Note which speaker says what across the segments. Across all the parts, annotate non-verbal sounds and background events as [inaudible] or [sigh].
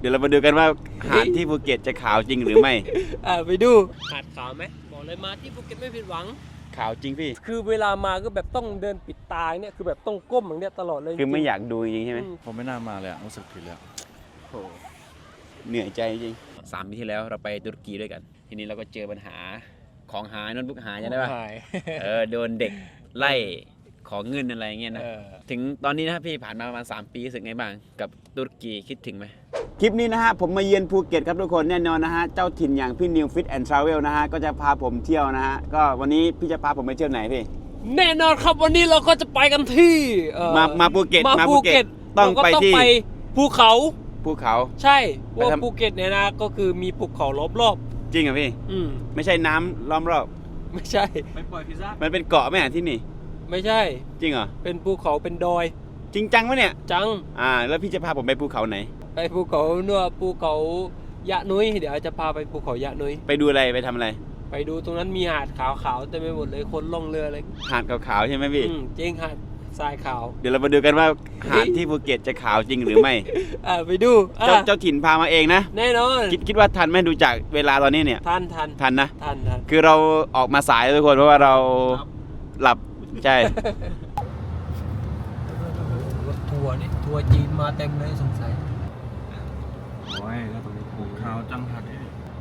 Speaker 1: เดี๋ยวเรามาดูกันว่าหาดที่ภูเก็ตจะขาวจริงหรือไม่
Speaker 2: อ่าไปดูหาดขาวไหมบอกเลยมาที่ภูเก็ตไม่ผิดหวัง
Speaker 1: ขาวจริงพี่
Speaker 2: คือเวลามาก็แบบต้องเดินปิดตาเนี่ยคือแบบต้องก้มอย่างเนี้ยตลอดเลย
Speaker 1: คือไม่
Speaker 2: จริง
Speaker 1: อยากดูจริงๆใช่ไหม
Speaker 2: อืม
Speaker 3: ผมไม่น่ามาเลยอะรู้สึกผิดแล้ว
Speaker 1: โอ้เหนื่อยใจจริงสามปีที่แล้วเราไปตุรกีด้วยกัน ทีนี้เราก็เจอปัญหาของหายโน้ตบุ๊กหายใช่ไหม
Speaker 2: หาย
Speaker 1: เออโดนเด็กไล่ของเงินอะไรเงี้ยนะ
Speaker 2: เออ
Speaker 1: ถึงตอนนี้นะพี่ผ่านมาประมาณ3ปีรู้สึกไงบ้าง กับตุรกีคิดถึงไหม คลิปนี้นะฮะผมมาเยือนภูเก็ตครับทุกคนแน่นอนนะฮะเจ้าถิ่นอย่างพี่นิวฟิตแอนด์ทราเวลนะฮะก็จะพาผมเที่ยวนะฮะก็วันนี้พี่จะพาผมไปเที่ยวไหนพี่
Speaker 2: แน่นอนครับวันนี้เราก็จะไปกันที่เอ่อ
Speaker 1: มามาภูเก็ต
Speaker 2: มา
Speaker 1: มาภู
Speaker 2: ภู
Speaker 1: เก็
Speaker 2: เก็
Speaker 1: ต
Speaker 2: ต
Speaker 1: ต้อง
Speaker 2: เราก็
Speaker 1: ไป
Speaker 2: ต้อง
Speaker 1: ที่
Speaker 2: ไปภูเขา
Speaker 1: ภูเขา
Speaker 2: ใช่
Speaker 1: ไป
Speaker 2: ว่า
Speaker 1: ทำ
Speaker 2: ภูเก็ตเนี่ยนะก็คือมีภูเขาล้อมรอบ
Speaker 1: จริงเหรอพี่
Speaker 2: อืม
Speaker 1: ไม่ใช่น้ำล้อมรอบ
Speaker 2: ไม่ใช่
Speaker 3: ไปปล่อยพิซซ่า
Speaker 1: มันเป็นเกาะไหมอะที่นี่
Speaker 2: ไม่ใช่
Speaker 1: จริงเหรอ
Speaker 2: เป็นภูเขาเป็นดอย
Speaker 1: จริงจังไหมเนี่ย
Speaker 2: จัง
Speaker 1: อ่า แล้วพี่จะพาผมไปภูเขาไหน
Speaker 2: ไปภูเขาเนื้อภูเขายะนุ้ยเดี๋ยวจะพาไปภูเขายะนุ้ย
Speaker 1: ไปดูอะไรไปทำอะไร
Speaker 2: ไปดูตรงนั้นมีหาดขาวๆเต็มไปหมดเลยคนล่องเรืออะไร
Speaker 1: หาดขาวๆใช่ไหมพี่
Speaker 2: อืมจริงหาดทรายขาว
Speaker 1: เดี๋ยวเรามาดูกันว่าหาดที่ภูเก็ตจะขาวจริงหรือไม่
Speaker 2: อ่าไปดูอะ
Speaker 1: เจ้าเจ้าถิ่นพามาเองนะ
Speaker 2: แน่นอน
Speaker 1: คิดคิดว่าทันไหมดูจากเวลาตอนนี้เนี่ย
Speaker 2: ทันทัน
Speaker 1: ทันนะ
Speaker 2: ทันทัน
Speaker 1: คือเราออกมาสายทุกคนเพราะว่าเราหลับใช่
Speaker 2: รถทัวร์นี่ทัวร์จีนมาเต็มเลยสงสัย
Speaker 3: โอ้ยแล้วตรงนี้ผูกขาวจังหัดนี่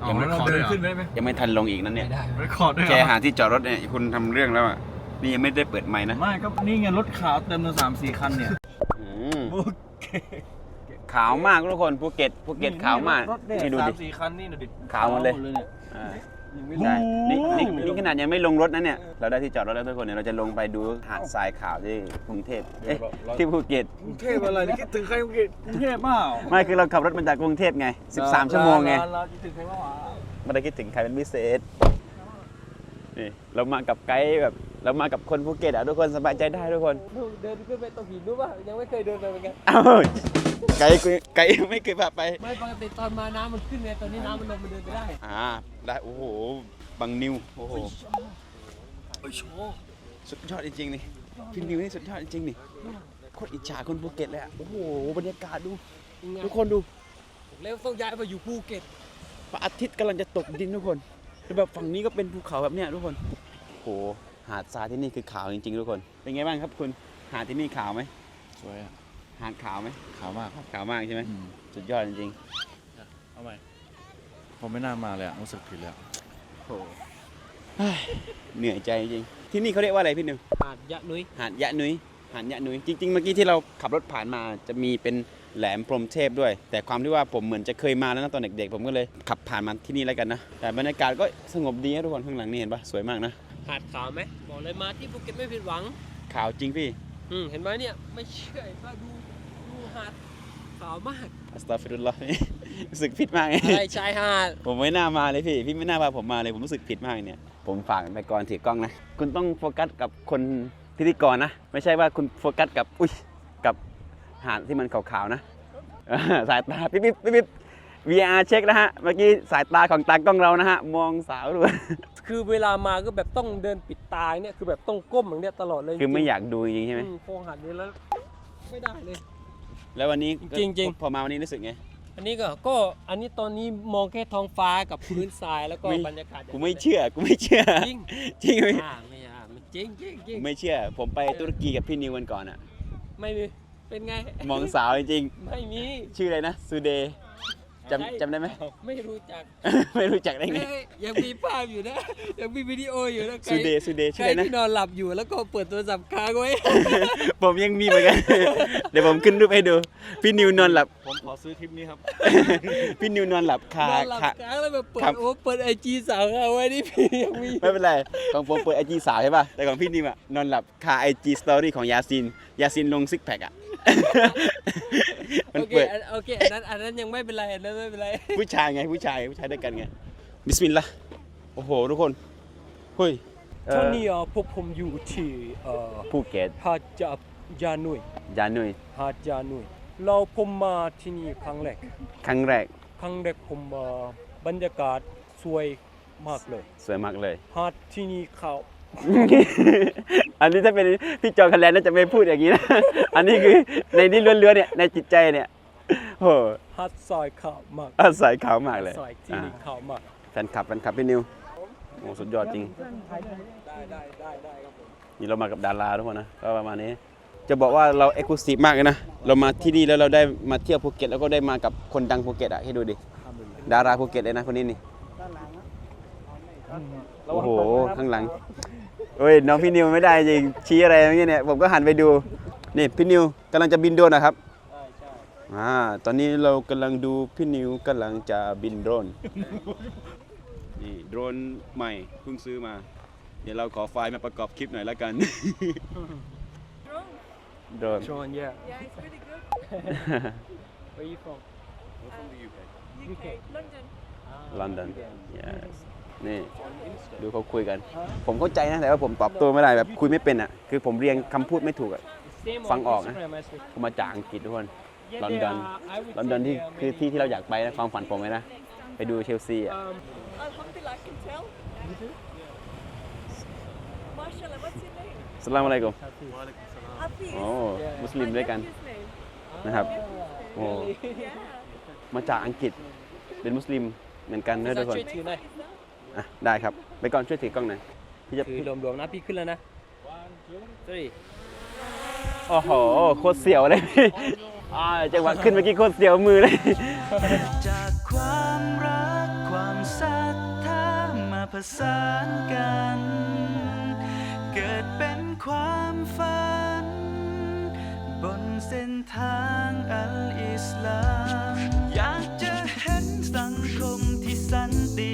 Speaker 1: ยังไม่
Speaker 3: เรา
Speaker 1: ขอ
Speaker 3: เดิ
Speaker 1: ด้
Speaker 3: น
Speaker 1: วยเหรอ
Speaker 3: ขึ้นได้ไหม
Speaker 1: ยังไม่ทันลงอีกนั่นเนี่ย
Speaker 2: ไม่ได้
Speaker 3: ไม่ขอด้วยเห
Speaker 1: แก
Speaker 3: รอ
Speaker 1: หาที่จอดรถเนี่ยคุณทำเรื่องแล้วอะ นี่ยังไม่ได้เปิดไม้นะ
Speaker 3: ไม่ก็นี่ไงรถขาวเต็มเลยสามสี่คันเนี่ย
Speaker 1: อืมขาวมากทุกคนภูเก็ตภูเก็ตขาวมาก
Speaker 3: รถเนี่ย
Speaker 1: นี่ดู
Speaker 3: สา
Speaker 1: ดิ
Speaker 3: มสี่คันนี่ดูดิ
Speaker 1: ขาวหมดเลย
Speaker 3: เนี่ย
Speaker 1: อ่า
Speaker 3: ยังไม่
Speaker 1: ใช่
Speaker 3: รู้
Speaker 1: นี่นี่นี่ขนาดยังไม่ลงรถนะเนี่ย เราได้ที่จอดรถแล้วทุกคนเนี่ยเราจะลงไปดูหาดทรายขาวที่กรุงเทพเอ๊ะที่ภูเก็ต
Speaker 3: กรุงเทพอะไรนี่คิดถึงใครกรุงเทพกรุงเทพเปล่า
Speaker 1: ไม่คือเราขับรถมาจากกรุงเทพไง 13 ชั่วโมงไง
Speaker 3: เราเราคิดถึงใครบ้างวะ
Speaker 1: ไม่ได้คิดถึงใครเป็นพิเศษนี่เรามากับไกด์แบบเรามากับคนภูเก็ตอะทุกคนสบายใจได้ทุกคน
Speaker 2: เดินขึ้นไปตรงหินรู้ป่ะยังไม่เคยเดินไปเหมือนกัน
Speaker 1: เอ้า ไกด์กูไกด์ไม่เคยพาไป
Speaker 2: ไม่ปกติตอนมาน้ำมันขึ้นไงตอนนี้น้ำมันลงมันเดินไปได้
Speaker 1: อ่า ได้ โอ้โห บังนิว โอ้โห
Speaker 2: โอ้ยโชว์
Speaker 1: สุดยอดจริงๆนี่พี่นิวนี่สุดยอดจริงๆนี่โคตรอิจฉาคนภูเก็ตเลยอะโอ้โห บรรยากาศดู
Speaker 2: ยังไง
Speaker 1: ทุกคนดู
Speaker 2: แล้วต้องย้ายไปอยู่ภูเก็ต
Speaker 1: พระอาทิตย์กำลังจะตกดินทุกคนแล้วแบบฝั่งนี้ก็เป็นภูเขาแบบเนี้ยทุกคน โอ้โห หาดทรายที่นี่คือขาวจริงๆทุกคน เป็นไงบ้างครับคุณ หาดที่นี่ขาวไหม
Speaker 3: สวยอะ
Speaker 1: หาดขาวไหม
Speaker 3: ขาวมากครับ
Speaker 1: ขาวมากใช่ไหม
Speaker 3: อืม
Speaker 1: สุดยอดจริง
Speaker 3: เอาใหม่ผมไม่น่ามาเลยอะรู้สึกผิดแล้ว
Speaker 1: ๆโอ้เหนื่อยใจจริงที่นี่เขาเรียกว่าอะไรพี่นิว
Speaker 2: หาดยะนุ้ย
Speaker 1: หาดยะนุ้ยหาดยะนุ้ยจริงๆเมื่อกี้ที่เราขับรถผ่านมาจะมีเป็นแหลมพรหมเทพด้วย แต่ความที่ว่าผมเหมือนจะเคยมาแล้วนะตอนเด็กๆ ผมก็เลยขับผ่านมาที่นี่แล้วกันนะ แต่บรรยากาศก็สงบดีนะทุกคนข้างหลังนี่เห็นปะสวยมากนะ
Speaker 2: หาดขาวไหมบอกเลยมาที่ภูเก็ตไม่ผิดหวัง
Speaker 1: ขาวจริงพี่
Speaker 2: อืมเห็นไหมเนี่ย ไม่เชื่อเห็นป่ะดูดู หาดขาวมาก
Speaker 1: อัสตัฟิรุลลอฮ์รู้สึกผิดมากไง
Speaker 2: ใช่ชายหาด
Speaker 1: ผมไม่น่ามาเลยพี่ พี่ไม่น่าพาผมมาเลย ผมรู้สึกผิดมากเนี่ย ผมฝากไปก่อนถือกล้องนะ คุณต้องโฟกัสกับคนพิธีกรนะ ไม่ใช่ว่าคุณโฟกัสกับ อุ้ย กับหาดที่มันขาวๆนะเออสายตาปิ๊บปิ๊บปิ๊บปิ๊บ VR เช็คนะฮะ เมื่อกี้สายตาของตากล้องเรานะฮะ มองสาวดู
Speaker 2: คือเวลามาก็แบบต้องเดินปิดตาเนี่ย คือแบบต้องก้มอย่างเนี้ยตลอดเลย
Speaker 1: คือไม่
Speaker 2: จริง
Speaker 1: อยากดูจริงๆใช่ไหม
Speaker 2: อืมโครงหาดนี้แล้ว ไม่ได้เลย
Speaker 1: แล้ววันนี้
Speaker 2: จริงๆ
Speaker 1: พอมาวันนี้รู้สึกไง
Speaker 2: อันนี้ก็ก็อันนี้ตอนนี้มองแค่ท้องฟ้ากับพื้นทรายแล้วก็
Speaker 1: ไม่
Speaker 2: บรรยากาศอย่าง
Speaker 1: กู
Speaker 2: นั้น
Speaker 1: ไม่เชื่อกูไม่เชื่อ
Speaker 2: จริง
Speaker 1: จริงไหม
Speaker 2: อ่าไม่อ่าไม่จริงจริงจริง
Speaker 1: ไม่เชื่อ ผมไปตุรกีกับพี่นิววันก่อนอะ
Speaker 2: ไม่มีเป็นไง
Speaker 1: มองสาวจริง
Speaker 2: ไม่มี
Speaker 1: ๆชื่ออะไรนะซูเดย์ จำจำได้ไหม
Speaker 2: ไม่รู้จัก
Speaker 1: ไม่รู้จักได้ไง
Speaker 2: เอ้ยยังมีภาพอยู่นะ ยังมีวิดีโออยู่นะใคร
Speaker 1: ซูเดย์ซูเดย์
Speaker 2: ใค
Speaker 1: ชื่
Speaker 2: ร
Speaker 1: ออะไรนะ
Speaker 2: ที่นอนหลับอยู่แล้วก็เปิดโทรศัพท์ค้างไว้
Speaker 1: ผมยังมีเหมือนกัน เดี๋ยวผมขึ้นรูปให้ดู พี่นิวนอนหลับ
Speaker 3: ผมขอซื้อคลิปนี้ครับ
Speaker 1: พี่นิวนอนหลับคาน
Speaker 2: อนหลับ
Speaker 1: คา
Speaker 2: ค้างแล้วแบบเปิด
Speaker 1: ครับ
Speaker 2: โอ้เปิดไอจีสาวเขาไว้นี่พี่ยังมี
Speaker 1: ไม่เป็นไร ของผมเปิดไอจีสาวใช่ป่ะ แต่ของพี่นิวอะนอนหลับคาไอจีสตอรี่ของยาซิน ยาซินลงซิกแพคอะ มัน
Speaker 2: โอเค
Speaker 1: เปิด
Speaker 2: อันโอเคอันนั้นอันนั้นยังไม่เป็นไรอันนั้นไม่เป็นไร
Speaker 1: ผู้ชายไงผู้ชายผู้ชายด้วยกันไงบิสมิลลาห์โอ้โหทุกคนเฮ้ยเอ่
Speaker 2: ต
Speaker 1: อ
Speaker 2: อนนี้อะพวกผมอยู่ที่เอ่อ
Speaker 1: ภูเก็ต
Speaker 2: หาดจาจานุย
Speaker 1: ยานุย
Speaker 2: หาดจานุยเราผมมาที่นี่ครั้งแรก
Speaker 1: ครั้งแรก
Speaker 2: ครั้งแรกผมมาบรรยากาศสวยมากเลย
Speaker 1: สวยมากเลย
Speaker 2: หาดที่นี่เขา
Speaker 1: อันนี้ถ้าเป็นพี่จอคะแนนน่าจะไม่พูดอย่างนี้นะ อันนี้คือในนี่ล้วนๆเนี่ยในจิตใจเนี่ยโอ้โห
Speaker 2: ฮัดซอยข่าวมาก
Speaker 1: อาศัยขาวมากเลย
Speaker 2: ซอยที่
Speaker 1: อ่า
Speaker 2: นี่ข่าวมาก
Speaker 1: แฟนคลับแฟนคลับพี่นิวโอ้สุดยอดจริง
Speaker 2: ได้ได้ได้ได้ครับผม
Speaker 1: นี่เรามากับดาราทุกคนนะก็ประมาณนี้ จะบอกว่าเราเอ็กซ์คลูซีฟมากเลยนะ เรามาที่นี่แล้วเราได้มาเที่ยวภูเก็ตแล้วก็ได้มากับคนดังภูเก็ตอะให้ดูดิ ดาราภูเก็ตเลยนะคนนี้นี่โอ้โหข้างหลัง เอ้ยน้องพี่นิวไม่ได้จริงชี้อะไรเมื่อกี้เนี่ยผมก็หันไปดูนี่พี่นิวกำลังจะบินโดรนนะครับ
Speaker 2: ใช่ใช่
Speaker 1: อ่าตอนนี้เรากำลังดูพี่นิวกำลังจะบินโดรนนี่โดรนใหม่เพิ่งซื้อมา เดี๋ยวเราขอไฟล์มาประกอบคลิปหน่อยแล้วกันโดรน
Speaker 2: ชอนเย่
Speaker 4: Yeah, it's really good.
Speaker 2: Where you from
Speaker 4: UK, London.
Speaker 1: ลอนดอน yes นี่ดูเขาคุยกัน ผมเข้าใจนะแต่ว่าผมตอบโตัวไม่ได้แบบคุยไม่เป็นอะคือผมเรียงคำพูดไม่ถูกอะ
Speaker 2: Same
Speaker 1: Phang
Speaker 2: on
Speaker 1: ọc á.
Speaker 2: Instagram as well.
Speaker 1: ผมมาจากอังกฤษทุกคน
Speaker 2: Yeah,
Speaker 1: London.
Speaker 2: they are- I would
Speaker 1: ลอนดอน
Speaker 2: say
Speaker 1: ที่
Speaker 2: they are
Speaker 1: คือ
Speaker 2: maybe,
Speaker 1: ที่ที่เราอยากไปนะความฝันผมเลยนะไปดูเชลซีอะ
Speaker 2: um,
Speaker 4: Alhamdulillah, I can tell. Mashallah, what's your name?
Speaker 1: สลามอะไรกุม
Speaker 4: Hafiz.
Speaker 1: โอ้
Speaker 2: Yeah.
Speaker 1: มุสลิม
Speaker 4: My
Speaker 1: ด้วยกัน
Speaker 4: nephew's name.
Speaker 1: นะครับโอ้
Speaker 4: Yeah.
Speaker 1: มาจากอังกฤษเป็นมุสลิมเหมือนกันนะทุกคน
Speaker 2: ช่วยถื อหน่อย
Speaker 1: อะได้ครับไปก่อนช่วยถือกล้องหน่อยพี่จะ
Speaker 2: ถือรวมๆนะพี่ขึ้นแล้วนะ one two three
Speaker 1: โอ้โหโคตรเสียวเลยพี่อ่าจังหวะขึ้นเมื่อกี้โคตรเสียวมือเลย
Speaker 5: จากความรักความศรัทธามาผสานกัน เกิดเป็นความฝัน บนเส้นทางอัลอิสลาม อยากจะเห็นสังคมที่สันติ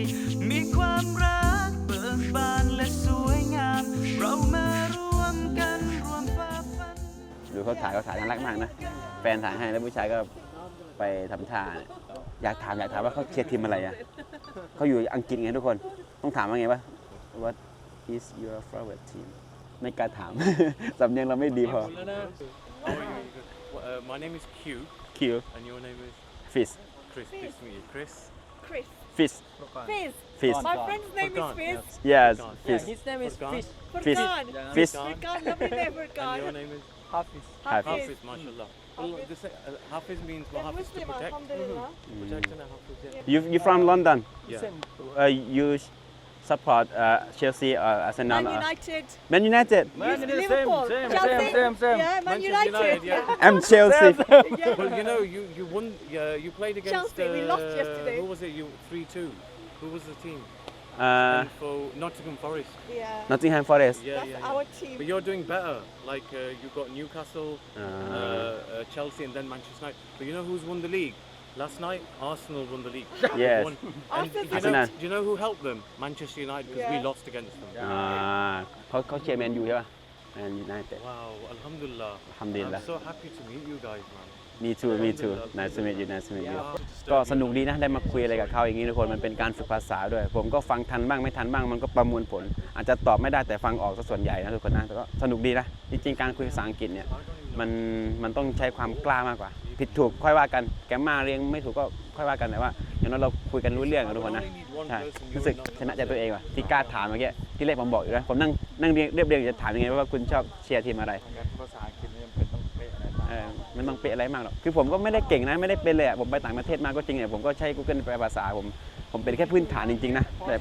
Speaker 1: ถ่ายเขาถ่ายน่ารักมากนะ แฟนถ่ายให้แล้วผู้ชายก็ไปทำท่าเนี่ยอยากถามอยากถามว่าเขาเชียร์ทีมอะไรอะเขาอยู่อังกฤษไงทุกคน ต้องถามว่าไงวะ What is your favorite team ไม่กล้าถาม สำเนียงเราไม่ดีพอ
Speaker 2: หมดแล้วนะ
Speaker 3: How are you? Good. Well, uh, my name is Q,
Speaker 1: คิว
Speaker 3: and your name is
Speaker 1: fish
Speaker 3: Chris. Nice to meet you, Chris.
Speaker 4: Chris.
Speaker 1: fish
Speaker 4: Fizz.
Speaker 1: fish
Speaker 4: My friend's name is
Speaker 3: Furkan,
Speaker 4: Fizz.
Speaker 1: yes
Speaker 3: Furkan.
Speaker 2: Yeah,
Speaker 1: fish
Speaker 2: his name is
Speaker 3: Furkan.
Speaker 2: Fish
Speaker 1: Fizz.
Speaker 4: Furkan.
Speaker 1: fish
Speaker 4: Furkan, lovely name,
Speaker 3: And your
Speaker 4: Furkan.
Speaker 3: name is
Speaker 2: Hafiz
Speaker 4: Hafiz.
Speaker 3: Hafiz, mashallah. Well,
Speaker 4: Hafiz.
Speaker 3: this, uh, Hafiz means
Speaker 4: They're
Speaker 3: Hafiz to
Speaker 4: Muslim,
Speaker 3: protect.
Speaker 4: alhamdulillah.
Speaker 3: Protect and Hafiz, yeah.
Speaker 1: you you from London
Speaker 3: Yeah.
Speaker 1: Uh, you support uh, Chelsea or Arsenal
Speaker 4: Man
Speaker 1: or
Speaker 4: United.
Speaker 1: Man United
Speaker 4: Liverpool. Chelsea. Yeah, Man
Speaker 3: Manchester
Speaker 4: United.
Speaker 3: United, yeah. [laughs]
Speaker 1: I'm Chelsea [laughs] [laughs]
Speaker 4: Yeah.
Speaker 3: Well, you know, you you won. Uh, you played against.
Speaker 4: Chelsea, we lost
Speaker 3: uh,
Speaker 4: yesterday.
Speaker 3: Who was it? You three two. Who was the team?
Speaker 1: uh,
Speaker 3: And for Nottingham Forest.
Speaker 4: Yeah.
Speaker 3: Yeah,
Speaker 1: Nottingham Forest
Speaker 3: yeah,
Speaker 4: That's
Speaker 3: yeah.
Speaker 4: our team.
Speaker 3: But you're doing better. Like uh, you've got Newcastle, uh,
Speaker 1: uh,
Speaker 3: uh, Chelsea, and then Manchester United. But you know who's won the league? Last night, Arsenal won the league. [laughs]
Speaker 1: Yes.
Speaker 3: Won. And do
Speaker 4: Arsenal.
Speaker 3: you, know,
Speaker 1: Arsenal.
Speaker 3: do you know who helped them? Manchester United, because we
Speaker 4: Yeah.
Speaker 3: lost against them.
Speaker 1: อ่าเขาเขาเชียร์แมนยูใช่ป่ะแมนยูไนเต็ด
Speaker 3: Wow, Alhamdulillah.
Speaker 1: Alhamdulillah.
Speaker 3: I'm so happy to meet you guys, man.
Speaker 1: Me too me too nice to meet you nice to meet you
Speaker 3: Wow.
Speaker 1: ก็สนุกดีนะได้มาคุยอะไรกับเขาอย่างนี้ทุกคนมันเป็นการฝึกภาษาด้วย ผมก็ฟังทันบ้างไม่ทันบ้างมันก็ประมวลผล อาจจะตอบไม่ได้แต่ฟังออกซะส่วนใหญ่นะทุกคนนะแต่ก็สนุกดีนะจริงๆการคุยภาษาอังกฤษเนี่ยมันมันต้องใช้ความกล้ามากกว่า ผิดถูกค่อยว่ากันแกมมาเรียงไม่ถูกก็ค่อยว่ากันแต่ว่าอย่างน้อยเราคุยกันรู้เรื่องอะทุกคนนะใช่รู้สึกชนะใจตัวเองว่ะที่กล้าถามเมื่อกี้ที่แรกผมบอกอยู่นะผมนั่งนั่งเรียงเรียบเรียงจะถามยังไงว่าคุณชอบเชียร์ทีมอะไร
Speaker 3: ภาษา ไรมาก
Speaker 1: เออมันต้องเป๊ะอะไรมากหรอกคือผมก็ไม่ได้เก่งนะไม่ได้เป็นเลยผมไปต่างประเทศมาก็จริงเนี่ยผมก็ใช้ Google แปลภาษาผมผมเป็นแค่พื้นฐานจริงๆนะแต่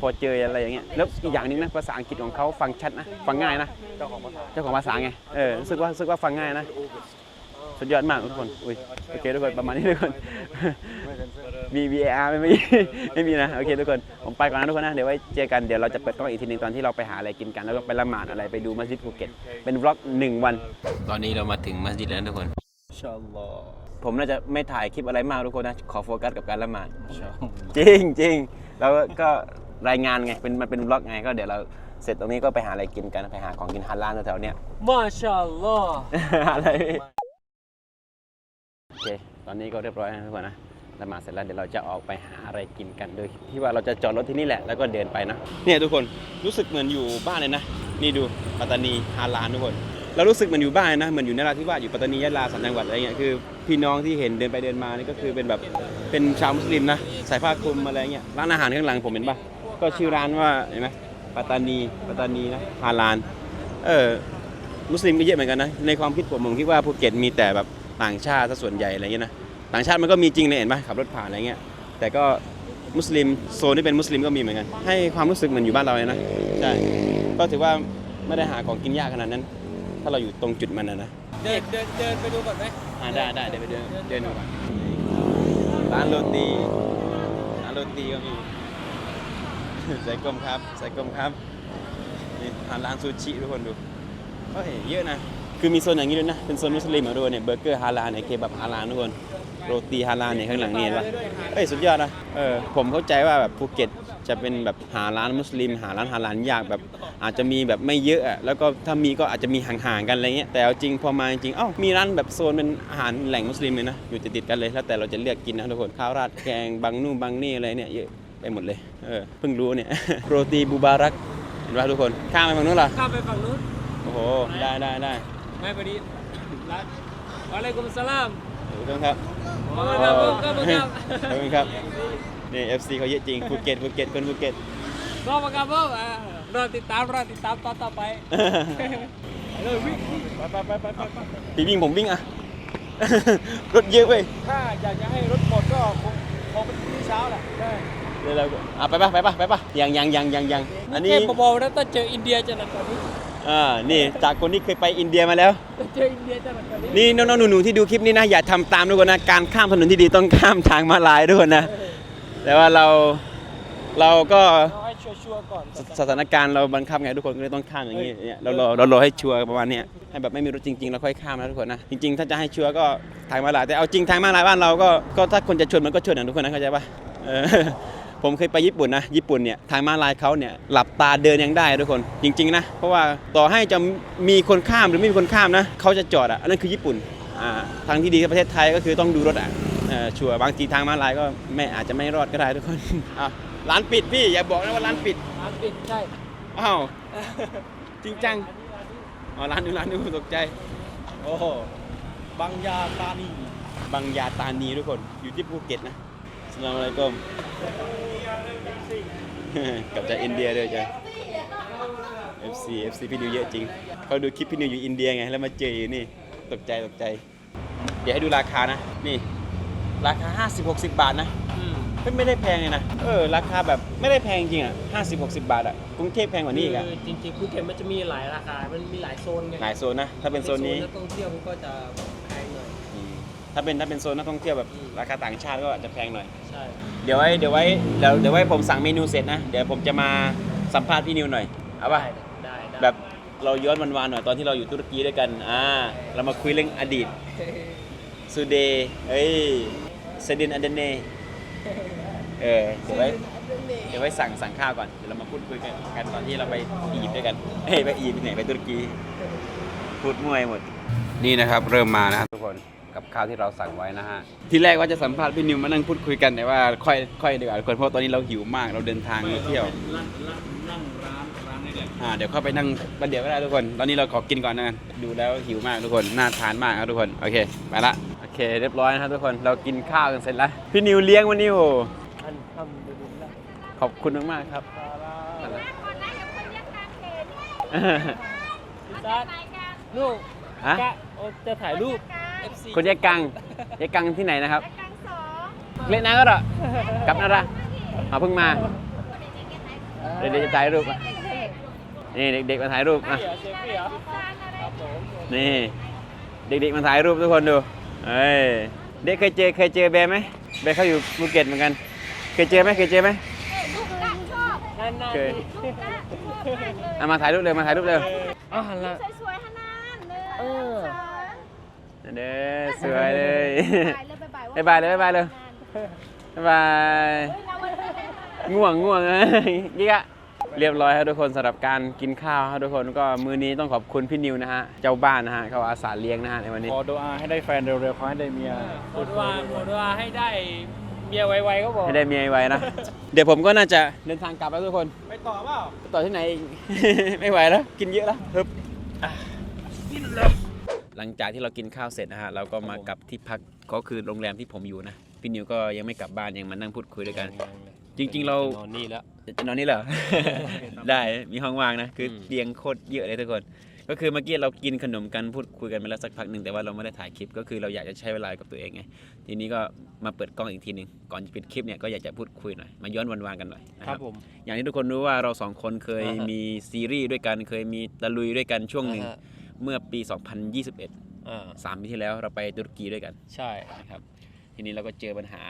Speaker 1: พอเจออะไรอย่างเงี้ยแล้วอีกอย่างนึงนะภาษาอังกฤษของเขาฟังชัดนะฟังง่ายนะ
Speaker 3: เจ้าของภาษา
Speaker 1: เจ้าของภาษาไงเออรู้สึกว่ารู้สึกว่าฟังง่ายนะสุดยอดมากทุกคนอุ้ยโอเคทุกคนประมาณนี้ทุกคน มี VAR ไหมไม่มีไม่มีนะโอเคทุกคนผมไปก่อนนะทุกคนนะเดี๋ยวไว้เจอกันเดี๋ยวเราจะเปิดกล้องอีกทีหนึงตอนที่เราไปหาอะไรกินกันแล้วก็ไปละหมาดอะไรไปดูมัสยิดภูเก็ตเป็นวล็อกหนึ่งวัน ตอนนี้เรามาถึงมัสยิดแล้วทุกคน
Speaker 3: อินชาอัลลอฮ์
Speaker 1: ผมน่าจะไม่ถ่ายคลิปอะไรมากทุกคนนะขอโฟกัสกับการละหมาด
Speaker 3: อินชาอัลลอฮ์
Speaker 1: จริงจริงแล้วก็รายงานไงเป็นมันเป็นวล็อกไงก็เดี๋ยวเราเสร็จตรงนี้ก็ไปหาอะไรกินกันไปหาของกินฮาลาลแถวๆเนี้ย
Speaker 2: MashaAllah
Speaker 1: อะไรโอเคตอนนี้ก็เรียบร้อยแล้วทุกคนนะ ละหมาดเสร็จแล้วเดี๋ยวเราจะออกไปหาอะไรกินกันโดยที่ว่าเราจะจอดรถที่นี่แหละแล้วก็เดินไปนะเนี่ยทุกคนรู้สึกเหมือนอยู่บ้านเลยนะ นี่ดูปัตตานีฮาลานทุกคนเรารู้สึกเหมือนอยู่บ้านนะเหมือนอยู่นราธิวาสอยู่ปัตตานียะลาสามจังหวัดอะไรเงี้ยคือพี่น้องที่เห็นเดินไปเดินมานี่ก็คือเป็นแบบเป็นชาวมุสลิมนะใส่ผ้าคลุมอะไรเงี้ยร้านอาหารข้างหลังผมเห็นปะก็ชื่อร้านว่าเห็นไหมปัตตานีปัตตานีนะฮาลานเออมุสลิมก็เยอะเหมือนกันนะในความคิดผมผมคิดว่าภูเก็ตมีแต่แบบต่างชาติซะส่วนใหญ่อะไรเงี้ยนะ ต่างชาติมันก็มีจริงเลยเห็นปะขับรถผ่านอะไรเงี้ยแต่ก็มุสลิมโซนที่เป็นมุสลิมก็มีเหมือนกัน ให้ความรู้สึกเหมือนอยู่บ้านเราเลยนะใช่ก็ถือว่าไม่ได้หาของกินยากขนาดนั้น ถ้าเราอยู่ตรงจุดมันนะนะ
Speaker 2: เดินเดินเดินไปดูก่อนไหม
Speaker 1: อ่าได้ได้เดี๋ยวไปเดินเดินดูก่อนร้านโรตีร้านโรตีก็มีใส่กลมครับใส่กลมครับนี่ร้านร้านซูชิทุกคนดูเฮ้ยเยอะนะคือมีโซนอย่างนี้ด้วยนะเป็นโซนมุสลิมอะทุกคนเนี่ยเบอร์เกอร์ฮาลาลเนี่ยเคบับฮาลาลทุกคน โรตีฮาลาลเนี่ยข้างหลังนี่เห็นปะเอ้ยสุดยอดนะเออผมเข้าใจว่าแบบภูเก็ตจะเป็นแบบหาร้านมุสลิม หาร้านฮาลาลยากแบบ อาจจะมีแบบไม่เยอะอะแล้วก็ถ้ามีก็อาจจะมีห่างๆกันอะไรเงี้ยแต่เอาจริงพอมาจริงๆเอ้ามีร้านแบบโซนเป็นอาหารแหล่งมุสลิมเลยนะอยู่ติดๆกันเลยแล้วแต่เราจะเลือกกินนะทุกคนข้าวราดแกงบางนู่นบางนี่อะไรเนี่ยเยอะไปหมดเลยเออเพิ่งรู้เนี่ยโรตีบูบารักเห็นป่ะทุกคนข้ามไปฝั่งนู้นเหรอ
Speaker 2: ข้ามไปฝั่งนู้น
Speaker 1: โอ้โหได้ได้ได้
Speaker 2: ไม่พอดีร้านวะอะลัยกุมสลาม
Speaker 1: ขอบคุณครับ
Speaker 2: ขอบคุณครับขอบคุณครับ
Speaker 1: ขอบคุณครับนี่ FC เขาเยอะจริงภูเก็ตภูเก็ตคนภูเก็ต
Speaker 2: รอบครับผมอ่ารอติดตามรอติดตามตอนต่อไปเลยวิ่งไปไปไปไปไป
Speaker 1: พี่วิ่งผมวิ่งอะ รถเยอะเว้ย
Speaker 2: ถ้าอยากจะให้รถหมดก็คงคงเป็นพรุ่งนี้เช้าแหละได้
Speaker 1: เดี๋ยวเราก็อะไปปะไปปะไปปะยังยังยังยังยังอันนี้
Speaker 2: แค่เบาๆนะถ้าเจออินเดียจะหนักกว่านี้
Speaker 1: อ่านี่จากคนที่เคยไปอินเดียมาแล้ว
Speaker 2: ถ้าเจออินเดียจะหนักกว่านี้
Speaker 1: นี่น้องๆหนูๆที่ดูคลิปนี้นะอย่าทำตามทุกคนนะการข้ามถนนที่ดีต้องข้ามทางมาลายด้วยนะ แต่ว่าเราเราก็
Speaker 2: เอาให้ชัวร์ๆก่อน
Speaker 1: สถานการณ์เราบังคับไงทุกคนก็เลยต้องข้ามอย่างนี้เนี่ยเรารอเรารอให้ชัวร์ประมาณเนี้ยให้แบบไม่มีรถจริงๆเราค่อยข้ามนะทุกคนนะจริงๆ ถ้าจะให้ชัวร์ก็ทางมาลายแต่เอาจริงทางมาลายบ้านเราก็ก็ถ้าคนจะชนมันก็ชนนะทุกคนนะเข้าใจปะเออ ผมเคยไปญี่ปุ่นนะญี่ปุ่นเนี่ยทางมาลายเขาเนี่ยหลับตาเดินยังได้ทุกคนจริงๆนะเพราะว่าต่อให้จะมีคนข้ามหรือไม่มีคนข้ามนะเขาจะจอดอะอันนั้นคือญี่ปุ่นอ่าทางที่ดีกับประเทศไทยก็คือต้องดูรถอะเออชัวร์บางทีทางมาลายก็ไม่อาจจะไม่รอดก็ได้ทุกคนอะร้านปิดพี่อย่าบอกนะว่าร้านปิด
Speaker 2: ร้านปิดใช่
Speaker 1: อ้าวจริงจังอ๋อร้านนู้นร้านนู้นตกใจโอ้โห
Speaker 2: บางยาตานี
Speaker 1: บางยาตานีทุกคนอยู่ที่ภูเก็ตนะ สลามอะไรก็มกลับจากอินเดียด้วยจ้ะ FC FC พี่นิวเยอะจริง เขาดูคลิปพี่นิวอยู่อินเดียไง แล้วมาเจออยู่นี่ ตกใจตกใจ เดี๋ยวให้ดูราคานะ นี่ ราคา 50 60 บาทนะ
Speaker 2: อืม
Speaker 1: เฮ้ยไม่ได้แพงเลยนะ เออ ราคาแบบไม่ได้แพงจริงอะ50 60บาทอะ กรุงเทพแพงกว่านี้อีกอะ
Speaker 2: คือจริงๆภูเก็ตมันจะมีหลายราคา มันมีหลายโซนไง
Speaker 1: หลายโซนนะ ถ้าเป็นโซนนี้
Speaker 2: นักท่องเที่ยวมันก็จะ
Speaker 1: ถ้าเป็นถ้าเป็นโซนนักท่องเที่ยวแบบ
Speaker 2: อืม
Speaker 1: ราคาต่างชาติก็อาจจะแพงหน่อย
Speaker 2: ใช่
Speaker 1: เดี๋ยวไว้เดี๋ยวไว้เดี๋ยวเดี๋ยวไว้ผมสั่งเมนูเสร็จนะ เดี๋ยวผมจะมาสัมภาษณ์พี่นิวหน่อยเอาป่ะ
Speaker 2: ได้ได้
Speaker 1: แบบเราย้อนวันๆหน่อยตอนที่เราอยู่ตุรกีด้วยกัน อ่า เรามาคุยเรื่องอดีตซูเดย์เอ้ยเซดินอันเดเนเออเดี๋ยวไว้เดี๋ยวไว้สั่งสั่งข้าวก่อนเดี๋ยวเรามาพูดคุยกันกันตอนที่เราไปอียิปต์ด้วยกันเฮ้ยไปอียิปต์ที่ไหนไปตุรกีพูดมวยหมด นี่นะครับเริ่มมานะครับทุกคน กับข้าวที่เราสั่งไว้นะฮะ ที่แรกว่าจะสัมภาษณ์พี่นิวมานั่งพูดคุยกันแต่ว่าค่อยค่อยดีกว่าทุกคนเพราะตอนนี้เราหิวมากเราเดินทางมาเที่ยวอ่าเดี๋ยวเข้าไปนั่งประเดี๋ยวก็ได้ทุกคน ตอนนี้เราขอกินก่อนนะกันดูแล้วหิวมากทุกคนน่าทานมากครับทุกคนโอเคไปละโอเค เรียบร้อยนะครับทุกคนเรากินข้าวกันเสร็จแล้วพี่นิวเลี้ยงวันนี้โอ้
Speaker 2: อันทำดูดูนะ
Speaker 1: ขอบคุณมากๆครับ
Speaker 2: จัดลูก
Speaker 1: ฮะ
Speaker 2: กะโอ้จะถ่ายรูป FC
Speaker 1: คุณยายกังยายกังที่ไหนนะครับเล่นน้ำก็เหรอกลับนะละเอาเพิ่งมาเดี๋ยวจะถ่ายรูปอะนี่เด็กๆมาถ่ายรูปอะ
Speaker 2: เดี๋ยวเชฟเหรอครับผม
Speaker 1: นี่ เด็กๆมาถ่ายรูปทุกคนดูเอ้ยเด็กเคยเจอเคยเจอแบร์ไหมแบร์เขาอยู่ภูเก็ตเหมือนกัน เคยเจอไหมเคยเจอไหม
Speaker 2: นั่นนั่น
Speaker 1: เคยเอามาถ่ายรูปเร็วมาถ่ายรูปเร็ว
Speaker 2: อ๋อหันละ
Speaker 4: สวยๆฮะนานเลย
Speaker 2: เออ
Speaker 1: เด้อสวยเลย
Speaker 4: บ๊ายบายเลย
Speaker 1: บ๊ายบายเลยบ๊ายบายเลย บ๊ายบาย ง่วงง่วงยี่กะเรียบร้อยครับทุกคนสำหรับการกินข้าวครับทุกคนก็มือนี้ต้องขอบคุณพี่นิวนะฮะ เจ้าบ้านนะฮะเขาอาสาเลี้ยงนะฮะในวันนี้
Speaker 3: ขอดูอาให้ได้แฟนเร็วๆขอให้ได้เมีย
Speaker 2: หมดว่าหมดว่าให้ได้เมียไวๆก็บอก
Speaker 1: ให้ได้เมียไวๆนะ เดี๋ยวผมก็น่าจะเดินทางกลับแล้วทุกคน
Speaker 2: ไปต่อเปล่า
Speaker 1: ต่อที่ไหนอีกไม่ไหวแล้ว กินเยอะแล้วฮึบอะ หลังจากที่เรากินข้าวเสร็จนะฮะเราก็มากลับที่พักก็คือโรงแรมที่ผมอยู่นะพี่นิวก็ยังไม่กลับบ้านยังมานั่งพูดคุยด้วยกัน จริง ๆ เรา
Speaker 2: นอนนี่แล้ว
Speaker 1: จะนอนนี่เหรอ ได้มีห้องว่างนะคืออ
Speaker 2: ม
Speaker 1: เตียงโคตรเยอะเลยทุกคน ก็คือเมื่อกี้เรากินขนมกันพูดคุยกันไปแล้วสักพักหนึ่งแต่ว่าเราไม่ได้ถ่ายคลิปก็คือเราอยากจะใช้เวลากับตัวเองไงทีนี้ก็มาเปิดกล้องอีกทีหนึ่งก่อนจะปิดคลิปเนี่ยก็อยากจะพูดคุยหน่อยมาย้อนวันวานกันหน่อยนะค
Speaker 2: ครั
Speaker 1: รั
Speaker 2: บบผม
Speaker 1: อย่างที่ทุกคนรู้ว่าเราสองคนเคย
Speaker 2: อ่าฮะ
Speaker 1: มีซีรีส์ด้วยกันเคยมีตะลุยด้วยกันช่วงหนึ่ง
Speaker 2: อ่าฮะ
Speaker 1: เมื่อปี 2021
Speaker 2: อ่า
Speaker 1: 3ปีที่แล้วเราไปตุรกีด้วยกัน
Speaker 2: ใช่
Speaker 1: นะครับ ทีนี้เราก็เจอปัญหา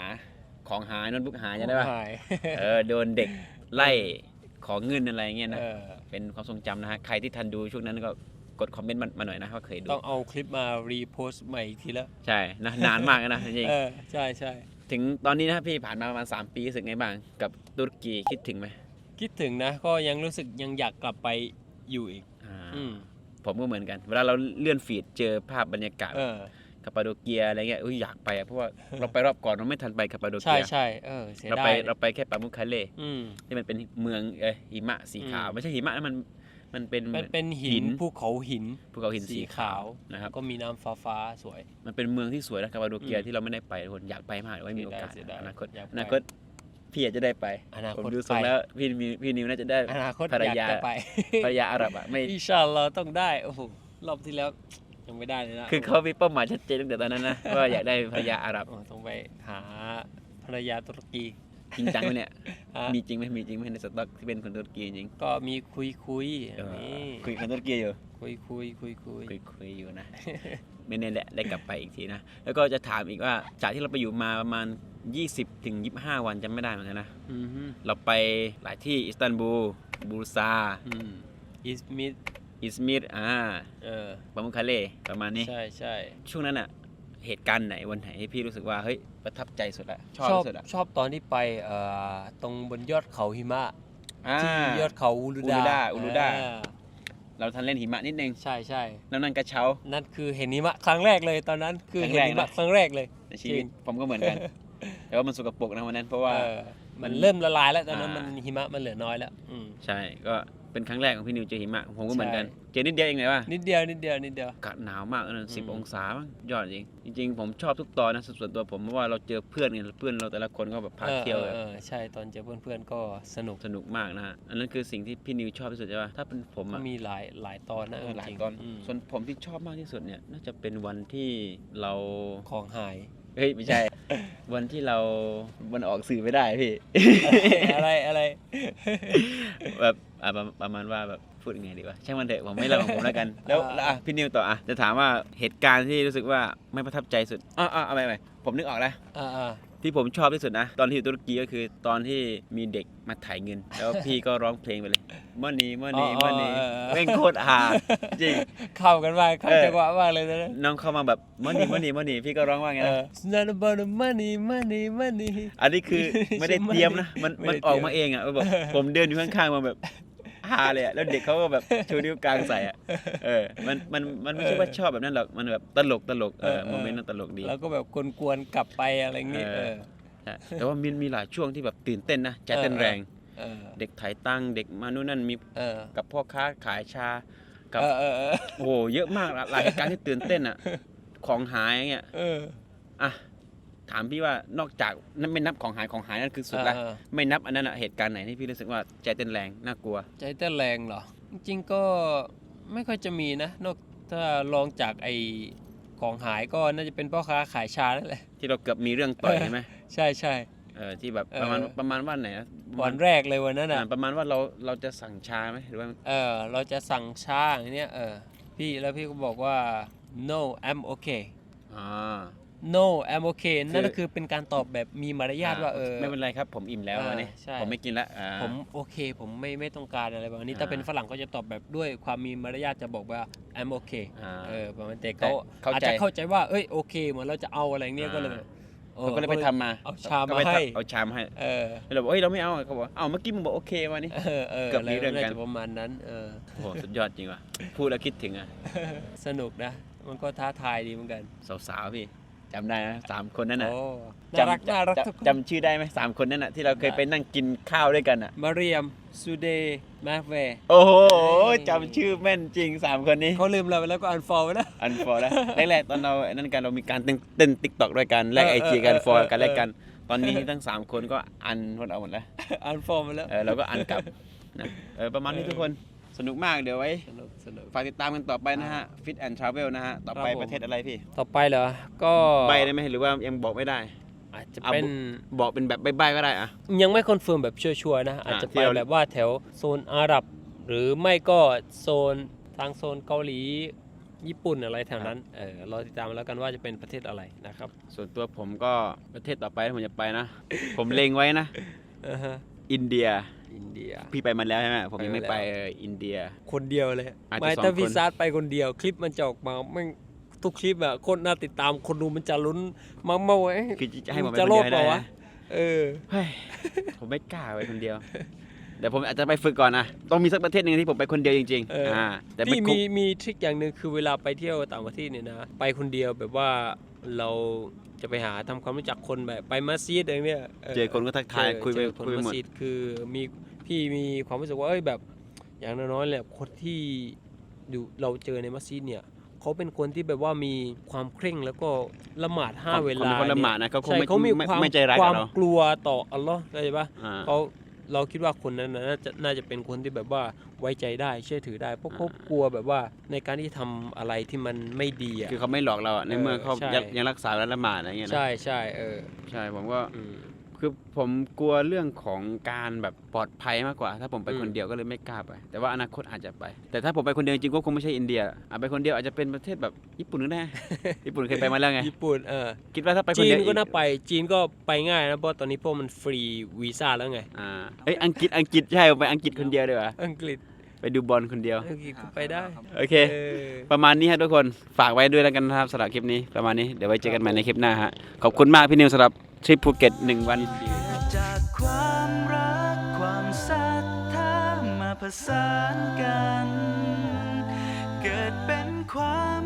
Speaker 1: ของหายโน้ตบุ๊กหายใช่ไหม
Speaker 2: หาย
Speaker 1: เออโดนเด็กไล่ของเงินอะไรเงี้ยนะ
Speaker 2: เออ
Speaker 1: เป็นความทรงจำนะฮะ ใครที่ทันดูช่วงนั้นก็กดคอมเมนต์มามาหน่อยนะว่าเคยดู
Speaker 2: ต้องเอาคลิปมารีโพสต์ใหม่อีกทีแล้ว
Speaker 1: ใช่นะนานมากนะจริง
Speaker 2: เออใช่ใช่
Speaker 1: ๆถึงตอนนี้นะพี่ผ่านมาประมาณ 3 ปีรู้สึกไงบ้าง กับตุรกีคิดถึงไหม
Speaker 2: คิดถึงนะ ก็ยังรู้สึกยังอยากกลับไปอยู่อีก
Speaker 1: อ่า
Speaker 2: อืม
Speaker 1: ผมก็เหมือนกัน เวลาเราเลื่อนฟีดเจอภาพบรรยากาศ
Speaker 2: เออ
Speaker 1: คาปาโดเกียอะไรเงี้ยอุ้ยอยากไปอะเพราะว่าเราไปรอบก่อนเราไม่ทันไปคาปาโด
Speaker 2: ใช่
Speaker 1: เกีย
Speaker 2: ใช่เออเสีย
Speaker 1: เรา
Speaker 2: ดา
Speaker 1: ไป
Speaker 2: ย
Speaker 1: เราไปแค่ปามุคคาเล่
Speaker 2: อืม
Speaker 1: ที่มันเป็นเมืองเออหิมะสีขาว
Speaker 2: อืม
Speaker 1: ไม่ใช่หิมะนะมันมันเป็น
Speaker 2: มันเป็นหินภูเขาหิน
Speaker 1: ภูเขาหิน
Speaker 2: สี
Speaker 1: สี
Speaker 2: ขา
Speaker 1: ขาววนะครับ
Speaker 2: ก็มีน้ำฟ้าฟ้าๆสวย
Speaker 1: มันเป็นเมืองที่สวยนะคาปาโดเกีย
Speaker 2: อืม
Speaker 1: ที่เราไม่ได้ไปทุกคนอยากไปมากไว้มีโอกาส
Speaker 2: เสียดาย
Speaker 1: อนาคต
Speaker 2: อยากไป
Speaker 1: อนาคต พี่อาจจะได้ไป
Speaker 2: อนาคต
Speaker 1: ผมดูทรง
Speaker 2: ไป
Speaker 1: แล้วพี่มีพี่นิวน่าจะได้
Speaker 2: อนาคต
Speaker 1: ภรร
Speaker 2: อยาก
Speaker 1: ยา
Speaker 2: จะไป
Speaker 1: ภรรยาอาหรับอะไม่
Speaker 2: อินชาอัลลอฮ์ต้องได้โอ้โหรอบที่แล้วยังไม่ได้เลยนะ
Speaker 1: คือเขามีเป้าหมายชัดเจนตั้งแต่ตอนนั้นนะว่าอยากได้ภรรยาอาหรับ
Speaker 2: โอ้ต้องไปหาภรรยาตุรกี
Speaker 1: จริงจังไหมเนี่ย
Speaker 2: ฮะ
Speaker 1: มีจริงไหมมีจริงไหมในสต็อกที่เป็นคนตุรกีจริง
Speaker 2: ก็มีคุยคุย
Speaker 1: เออ
Speaker 2: นี่
Speaker 1: คุยกับคนตุรกีอยู่
Speaker 2: คุยคุยคุยคุย
Speaker 1: คุยคุยอยู่นะ ไม่แน่แหละได้กลับไปอีกทีนะ แล้วก็จะถามอีกว่าจากที่เราไปอยู่มาประมาณ 20ถึง25 วันจำไม่ได้เหมือนกันนะ
Speaker 2: อืมฮึ
Speaker 1: เราไปหลายที่อิสตันบูลบูรซา
Speaker 2: อืมอิสมิด
Speaker 1: อิสมิรอ่า
Speaker 2: เออ
Speaker 1: ปามุคคาเล่ประมาณนี้
Speaker 2: ใช่ใช่
Speaker 1: ช่วงนั้นอะเหตุการณ์ไหนวันไหนที่พี่รู้สึกว่าเฮ้ยประทับใจสุดละชอบ
Speaker 2: ชอบ
Speaker 1: ที่สุดอะ
Speaker 2: ชอบตอนที่ไปเอ่อตรงบนยอดเขาหิมะ
Speaker 1: อ่า
Speaker 2: ที่ยอดเขาอูลูดา
Speaker 1: อูลูดาอูลูดา
Speaker 2: อ่
Speaker 1: เราทันเล่นหิมะนิดนึง
Speaker 2: ใช่ใช่
Speaker 1: แล้วนั่นกระเช้า
Speaker 2: นั่นคือเห็นหิมะครั้งแรกเลยตอนนั้นคือ
Speaker 1: ครั้ง
Speaker 2: เห็น
Speaker 1: แรก
Speaker 2: หิมะ
Speaker 1: นะ
Speaker 2: ครั้งแรกเลย
Speaker 1: ในชีวิต
Speaker 2: จริง
Speaker 1: ผมก็เหมือนกัน แต่ว่ามันสกปรกนะวันนั้นเพราะว่า
Speaker 2: เออมันเริ่มละลายแล้วตอนนั้น
Speaker 1: อ่ามั
Speaker 2: มันหิมะมันเหลือน้อยแล้วอืม
Speaker 1: ใช่ก็ เป็นครั้งแรกของพี่นิวเจอหิมะผมก็เหมือนกัน
Speaker 2: ใช่
Speaker 1: เจอนิดเดียวเองเลยว่า
Speaker 2: นิดเดียวนิดเดียวนิดเดียว
Speaker 1: อากาศหนาวมากนะสิบ
Speaker 2: อืม
Speaker 1: องศามั้งยอดจริง จริง ๆ ผมชอบทุกตอนนะส่วนตัวผมเพราะว่าเราเจอเพื่อนกันเพื่อนเราแต่ละคนก็แบบพาเที่ยว
Speaker 2: ออ
Speaker 1: แบบ
Speaker 2: เออใช่ตอนเจอเพื่อนๆก็สนุก
Speaker 1: สนุกมากนะฮะอันนั้นคือสิ่งที่พี่นิวชอบที่สุดใช่ป่ะถ้าเป็นผม
Speaker 2: ก็
Speaker 1: อะ
Speaker 2: มีหลายหลายตอนนะ
Speaker 1: เออหลาย
Speaker 2: จริง
Speaker 1: ตอน
Speaker 2: ม
Speaker 1: ส่วนผมที่ชอบมากที่สุดเนี่ยน่าจะเป็นวันที่เรา
Speaker 2: ของหาย
Speaker 1: เฮ้ยไม่ใช่ วันที่เรามันออกสื่อไม่ได้พี่
Speaker 2: อะไรอะไร
Speaker 1: แบบอะประประมาณว่าแบบพูดยังไงดีวะช่างมันเถอะผมไม่เล่าของผมแล้วกัน แล้วแล้วอะพี่นิวต่ออะจะถามว่าเหตุการณ์ที่รู้สึกว่าไม่ประทับใจสุดอะอะเอาไปไปผมนึกออกแล้ว
Speaker 2: อ่าอ่า
Speaker 1: ที่ผมชอบที่สุดนะ ตอนที่อยู่ตุรกีก็คือตอนที่มีเด็กมาถ่ายเงิน แล้วพี่ก็ร้องเพลงไปเลยมันนี่มันนี่มันนี่แม่งโคตรฮาจริง
Speaker 2: เข้ากันมากเข้า
Speaker 1: เออ
Speaker 2: จังหวะมากเลยนะ
Speaker 1: น้องเข้ามาแบบมันนี่มันนี่มันนี่พี่ก็ร้องว่าไง
Speaker 2: เอ
Speaker 1: นะ
Speaker 2: อ Not about the money money money
Speaker 1: อันนี้คือ ไม่ได้เตรียมนะ มัน
Speaker 2: ไม่
Speaker 1: มัน
Speaker 2: ได้
Speaker 1: ออก
Speaker 2: เตรียม
Speaker 1: มาเองอะแบบผมเดินอยู่ข้างๆมาแบบ ฮาเลยอะแล้วเด็กเขาก็แบบชูนิ้วกลางใส่อะเออมันมันมันไม่ใช่ว่าชอบแบบนั้นหรอกมันแบบตลกตลกเออโมเมนต์นั้นตลกดี
Speaker 2: แล้วก็แบบกวนๆกลับไปอะไรเงี้ย
Speaker 1: เอ
Speaker 2: เอ
Speaker 1: อ
Speaker 2: อ
Speaker 1: ใช่แต่ว่ามีมีหลายช่วงที่แบบตื่นเต้นนะใจเต้น
Speaker 2: เออ
Speaker 1: แรง
Speaker 2: เออ
Speaker 1: เด็กถ่ายตังค์เด็กมานู่นนั่นมี
Speaker 2: เออ
Speaker 1: กับพ่อค้าขายชากับ
Speaker 2: เออเออเออ
Speaker 1: โอ้โหเยอะมากหลายเหตุการณ์ที่ตื่นเต้นอะ ของหายอย่างเงี้ย
Speaker 2: เออ
Speaker 1: อะ ถามพี่ว่านอกจากนั่นไม่นับของหายของหายนั่นคือสุดละ
Speaker 2: เออ
Speaker 1: ไม่นับอันนั้นอะเหตุการณ์ไหนที่พี่รู้สึกว่าใจเต้นแรงน่ากลัว
Speaker 2: ใจเต้นแรงเหรอ จริงๆก็ไม่ค่อยจะมีนะ นอกถ้าลองจากไอของหายก็น่าจะเป็นพ่อค้าขายชานั่นแหละ
Speaker 1: ที่เราเกือบมีเรื่องต่อย
Speaker 2: เออ
Speaker 1: ใช่ไหม
Speaker 2: ใช่ใช่
Speaker 1: เออที่แบบ
Speaker 2: เออ
Speaker 1: ประมาณประมาณว่าไหนนะ
Speaker 2: วันแรกเลยวันนั้น
Speaker 1: อ่า
Speaker 2: อะ
Speaker 1: ประมาณว่าเราเราจะสั่งชาไหมหรือว่า
Speaker 2: เออเราจะสั่งชาอย่างเนี้ยเออพี่แล้วพี่ก็บอกว่า no I'm okay
Speaker 1: อ่า
Speaker 2: no I'm okay
Speaker 1: คือ
Speaker 2: นั่นก็คือเป็นการตอบแบบมีมารยาทว่าเออ
Speaker 1: ไม่เป็นไรครับ ผมอิ่มแล้ว
Speaker 2: อ่า
Speaker 1: วันนี้
Speaker 2: ใช่
Speaker 1: ผมไม่กินละอ่า
Speaker 2: ผมโอเค ผมไม่ไม่ต้องการอะไรแบบนี้
Speaker 1: อ่า
Speaker 2: ถ้าเป็นฝรั่งก็จะตอบแบบด้วยความมีมารยาทจะบอกว่า I'm okay
Speaker 1: อ่า
Speaker 2: เออประมาณแต่
Speaker 1: แต่
Speaker 2: เขา
Speaker 1: เข้าใจ
Speaker 2: อาจจะเข้าใจว่าเอ้ยโอเคเหมือนเราจะเอาอะไรเนี้ยก็เลยแบบออ
Speaker 1: เขาก็เลยไปทำมา
Speaker 2: เอาชาม
Speaker 1: ก็ไป
Speaker 2: มาให้
Speaker 1: ทำเอาชามให้
Speaker 2: เออ
Speaker 1: แล้วเราบอกเอ้ยเราไม่เอาเขาบอก เอ้าเมื่อกี้มึงบอกโอเคมานี่
Speaker 2: เออเออ
Speaker 1: เกือบมีเรื่องกันา
Speaker 2: จะประมาณนั้น เออ
Speaker 1: โอ้โหสุดยอดจริงว่ะ พูดแล้วคิดถึงอะ
Speaker 2: สนุกนะ มันก็ท้าทายดีเหมือนกัน
Speaker 1: สาวๆพี่ จำได้นะสามคนนั่นน่ะ
Speaker 2: โอ้น่ารัก
Speaker 1: จำ
Speaker 2: น่ารัก
Speaker 1: จำ
Speaker 2: ทุกคน
Speaker 1: จำชื่อได้ไหมสามคนนั่นน่ะที่เราเคยไปนั่งกินข้าวด้วยกันอะ
Speaker 2: มาเรียมซูเดย์มาเว
Speaker 1: โอ้โห
Speaker 2: เฮ้ย
Speaker 1: จำชื่อแม่นจริงสามคนนี้
Speaker 2: เขาลืมเราไปแล้วก็อันฟอลไปแล้ว
Speaker 1: อันฟอร์แล้วแรกๆตอนเราไอ้นั่นกันเรามีการเต้นเต้นติ๊กต็อกด้วยกันแลก
Speaker 2: เอ
Speaker 1: ไอ
Speaker 2: อ
Speaker 1: จี
Speaker 2: เออ
Speaker 1: กัน
Speaker 2: เออ
Speaker 1: ฟอร์
Speaker 2: เออ
Speaker 1: กันแลกกัน ตอนนี้ทั้งสามคนก็อันหมดเอาหมดแล้ว
Speaker 2: อันฟอลไปแล้ว
Speaker 1: เออเราก็อันกลับนะเออประมาณนี้ทุกคน สนุกมากเดี๋ยวไว้
Speaker 2: สนุกสนุก
Speaker 1: ฝากติดตามกันต่อไปนะฮะ Fit and Travel นะฮะ ต่อไป
Speaker 2: ครับผม
Speaker 1: ประเทศอะไรพี่
Speaker 2: ต่อไปเหรอ ก็
Speaker 1: ใบได้ไหมหรือว่ายังบอกไม่ได้
Speaker 2: อาจจะ
Speaker 1: เอา
Speaker 2: เป็น
Speaker 1: บอกเป็นแบบใบๆก็ได้อะ
Speaker 2: ยังไม่คอนเฟิร์มแบบชัวร์ๆนะ อาจจะ
Speaker 1: ที่
Speaker 2: ไป
Speaker 1: เรา
Speaker 2: แบบว่าแถวโซนอาหรับ หรือไม่ก็โซนทางโซนเกาหลี ญี่ปุ่นอะไรแถวนั้น เออรอติดตามแล้วกันว่าจะเป็นประเทศอะไรนะครับ
Speaker 1: ส่วนตัวผมก็ประเทศต่อไปที่ผมจะไปนะ ผมเล็งไว้นะ
Speaker 2: อ่าฮะ
Speaker 1: อินเดีย
Speaker 2: อินเดีย
Speaker 1: พี่ไปมาแล้วใช่ไหมผมยังไม่
Speaker 2: ไป
Speaker 1: ไป
Speaker 2: มาแล้ว
Speaker 1: เอออินเดีย
Speaker 2: คนเดียวเลย
Speaker 1: อาจจะ
Speaker 2: ไม่
Speaker 1: สอง
Speaker 2: ถ้าพี่
Speaker 1: คน
Speaker 2: ซาร์ไปคนเดียวคลิปมันจะออกมาแม่งทุกคลิปอะคนน่าติดตามคนดูมันจะลุ้นมากๆเว้ย
Speaker 1: คือจะให้ผมไป
Speaker 2: จะ
Speaker 1: คน
Speaker 2: โล
Speaker 1: เดียวให้
Speaker 2: ภเป
Speaker 1: ได้
Speaker 2: ล่าวะ
Speaker 1: นะ
Speaker 2: เออ
Speaker 1: เฮ้ยผมไม่กล้าไปคนเดียวเดี๋ยวผมอาจจะไปฝึกก่อนนะต้องมีสักประเทศหนึ่งที่ผมไปคนเดียวจริง
Speaker 2: เอออ่
Speaker 1: แต่ไม่
Speaker 2: พี่
Speaker 1: คุ้
Speaker 2: มี
Speaker 1: ม
Speaker 2: มีทริคอย่างหนึ่งคือเวลาไปเที่ยวต่างประเทศเนี่ยนะ ไปคนเดียวแบบว่า เราจะไปหาทำความรู้จักคนแบบไปมัสยิดอย่างเนี้ย
Speaker 1: เจอคนก็ทักทาย
Speaker 2: เจอ
Speaker 1: คุยไป
Speaker 2: เจอคน
Speaker 1: คุยไป
Speaker 2: มั
Speaker 1: หมด
Speaker 2: สยิดคือมีพี่มีความรู้สึกว่าเอ้ยแบบ อย่างน้อยๆเลยคนที่อยู่เราเจอในมัสยิดเนี่ยเขาเป็นคนที่แบบว่ามีความเคร่งแล้วก็ละหมาดห้าเวลา
Speaker 1: คนละหมาดนะเขาคง
Speaker 2: ใช่
Speaker 1: ไม่
Speaker 2: เขามี
Speaker 1: ไม่
Speaker 2: ความ
Speaker 1: ไม่ใจร้าย
Speaker 2: ค
Speaker 1: กั
Speaker 2: วา
Speaker 1: บ
Speaker 2: ม
Speaker 1: เรา
Speaker 2: กลัวต่ออัลลอฮ์เข้าใจปะ
Speaker 1: อ่า
Speaker 2: เขา เราคิดว่าคนนั้นน่ะน่าจะน่าจะเป็นคนที่แบบว่าไว้ใจได้เชื่อถือได้เพราะเขากลัวแบบว่าในการที่ทำอะไรที่มันไม่ดีอะ
Speaker 1: คือเขาไม่หลอกเราอะใน
Speaker 2: เออ
Speaker 1: เมื่อเขา
Speaker 2: ใช่
Speaker 1: ยังยังรักษาและละหมาดอะไรเงี้ยนะ
Speaker 2: ใช่ใช่เออ
Speaker 1: ใช่ผมก็
Speaker 2: อืม
Speaker 1: คือผมกลัวเรื่องของการแบบปลอดภัยมากกว่า ถ้าผมไป
Speaker 2: อืม
Speaker 1: คนเดียวก็เลยไม่กล้าไป แต่ว่าอนาคตอาจจะไป แต่ถ้าผมไปคนเดียวจริงๆก็คงไม่ใช่อินเดียอาจไปคนเดียวอาจจะเป็นประเทศแบบญี่ปุ่นก็ได้ ญี่ปุ่นเคยไปมาแล้วไง
Speaker 2: ญี่ปุ่นเออ
Speaker 1: คิดว่าถ้าไปคน
Speaker 2: จี
Speaker 1: เดี
Speaker 2: น
Speaker 1: ยว
Speaker 2: ก็น่าไป จีนก็ไปง่ายนะ เพราะตอนนี้พวกมันฟรีวีซ่าแล้วไง
Speaker 1: อ่า เอ้ยอังกฤษอังกฤษใช่ผมไปอังกฤษคนเดียวดีกว่า
Speaker 2: อังกฤษ
Speaker 1: ไปดูบอลคนเดียว
Speaker 2: อังกฤษก็ไปได้
Speaker 1: โอเค
Speaker 2: เออ
Speaker 1: ประมาณนี้ครับทุกคนฝากไว้ด้วยแล้วกันนะครับสำหรับคลิปนี้ประมาณนี้เดี๋ยวไว้เจอกันใหม่ในคลิปหน้าฮะขอบคุณมากพี่นิวสำหรับทริปภูเก็ตหนึ่งวัน
Speaker 5: จากความรักความศรัทธามาผสานกัน เกิดเป็นความ